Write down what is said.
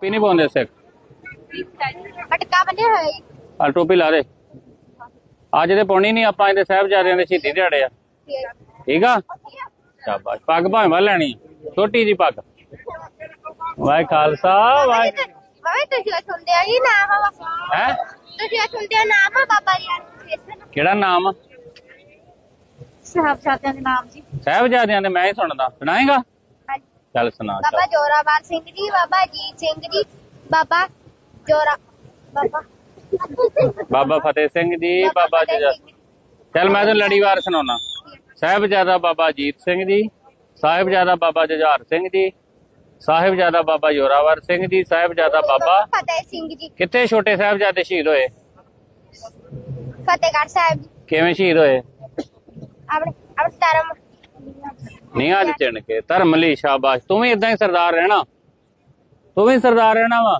ਪੀ ਨਹੀਂ ਪਾਉਂਦੇ ਸਿੱਖ। ਪਟਕਾ ਬੰਨਿਆ ਹੋਇਆ ਜੀ। ਆ ਟੋਪੀ ਲਾ ਦੇ। ਅੱਜ ਤੇ ਪਾਉਣੀ ਨਹੀਂ ਆਪਾਂ ਇਹਦੇ ਸਾਹਿਬਜ਼ਾਦਿਆਂ ਦੇ ਸ਼ਹੀਦੀ ਦਿਹਾੜੇ ਆ। ਠੀਕ ਆ? ਸ਼ਾਬਾਸ਼। ਪੱਗ ਭਾਵੇਂ ਵਾ ਲੈਣੀ ਛੋਟੀ ਜੀ ਪੱਗ। ਵਾਹਿ ਖਾਲਸਾ ਵਾਹਿ ਬਾਬਾ ਤੁਸੀਂ ਉਹ ਸੁਣਦੇ ਹੋ ਜੀ ਨਾਮ ਆ ਹੈ? ਤੁਸੀਂ ਉਹ ਸੁਣਦੇ ਹੋ ਨਾਮ ਆ ਬਾਬਾ ਜੀ ਕਿਹੜਾ ਨਾਮ ਆ? ਸਾਹਿਬਜ਼ਾਦਿਆਂ ਦੇ ਨਾਮ ਜੀ। ਸਾਹਿਬਜ਼ਾਦਿਆਂ ਦੇ ਮੈਂ ਹੀ ਸੁਣਦਾ। ਸੁਣਾਏਗਾ। ਚੱਲ ਸੁਣਾ ਚੱਲ। ਬਾਬਾ ਜੋਰਾਵਰ ਸਿੰਘ ਜੀ ਬਾਬਾ ਜੀਤ ਸਿੰਘ ਜੀ ਬਾਬਾ ਜੋਰਾ ਬਾਬਾ। ਬਾਬਾ ਫਤਿਹ ਸਿੰਘ ਜੀ ਬਾਬਾ ਜੁਝਾਰ ਚੱਲ ਮੈਂ ਤੈਨੂੰ ਲੜੀਵਾਰ ਸੁਣਾਉਣਾ ਸਾਹਿਬਜ਼ਾਦਾ ਬਾਬਾ ਅਜੀਤ ਸਿੰਘ ਜੀ ਸਾਹਿਬਜ਼ਾਦਾ ਬਾਬਾ ਜੁਝਾਰ ਸਿੰਘ ਜੀ ਸਾਹਿਬਜ਼ਾਦਾ ਬਾਬਾ ਜੋਰਾਵਰ ਸਿੰਘ ਜੀ ਸਾਹਿਬਜ਼ਾਦਾ ਬਾਬਾ ਫਤਿਹ ਸਿੰਘ ਜੀ। ਕਿੱਥੇ ਛੋਟੇ ਸਾਹਿਬਜ਼ਾਦੇ ਸ਼ਹੀਦ ਹੋਏ? ਫਤਿਹਗੜ੍ਹ ਸਾਹਿਬ ਜੀ। ਕਿਵੇਂ ਸ਼ਹੀਦ ਹੋਏ? ਆਪਣੇ ਨੀਹਾਂ 'ਚ ਚਿਣ ਕੇ। ਧਰਮ ਲਈ ਸ਼ਾਬਾਸ਼। ਤੂੰ ਵੀ ਇਦਾਂ ਹੀ ਸਰਦਾਰ ਰਹਿਣਾ। ਤੂੰ ਵੀ ਸਰਦਾਰ ਰਹਿਣਾ ਵਾ।